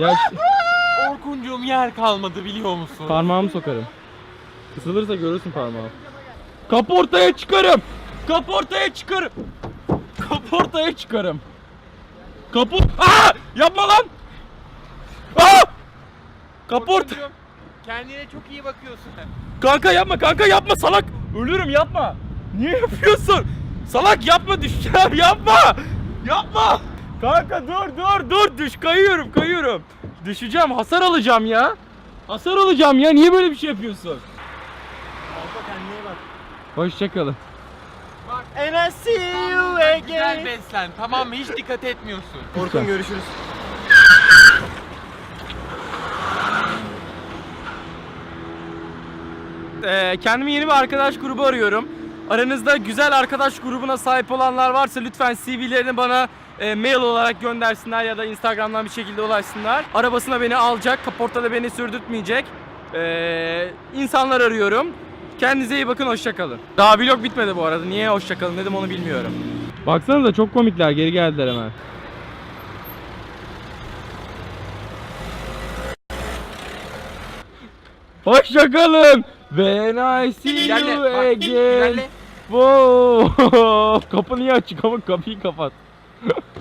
Ya Orkuncuğum yer kalmadı biliyor musun? parmağımı sokarım. Kısılırsa görürsün parmağı. Kapı ortaya çıkarım. Kapı ortaya çıkarım. Kapı ortaya çıkarım. Kapı... Aa! Yapma lan! Aa! Kapı orta... Orkuncuğum, kendine çok iyi bakıyorsun. Kanka yapma kanka yapma salak. Ölürüm yapma. Niye yapıyorsun? Salak yapma düşeceğim yapma. Yapma. Kanka dur dur dur düş kayıyorum kayıyorum. Düşeceğim hasar alacağım ya. Hasar alacağım ya niye böyle bir şey yapıyorsun? Kanka kendine bak. Hoşçakalın. And I see you Güzel again. beslen tamam mı? Hiç dikkat etmiyorsun. Orkun görüşürüz. Ee, kendime yeni bir arkadaş grubu arıyorum. Aranızda güzel arkadaş grubuna sahip olanlar varsa lütfen CV'lerini bana e, mail olarak göndersinler ya da Instagram'dan bir şekilde ulaşsınlar. Arabasına beni alacak, kaportada beni sürdürtmeyecek. Ee, insanlar arıyorum. Kendinize iyi bakın, hoşçakalın. Daha vlog bitmedi bu arada. Niye hoşçakalın dedim onu bilmiyorum. Baksanıza çok komikler, geri geldiler hemen. Hoşçakalın. When I see you again. Wow. Kapı niye açık ama kapıyı kapat.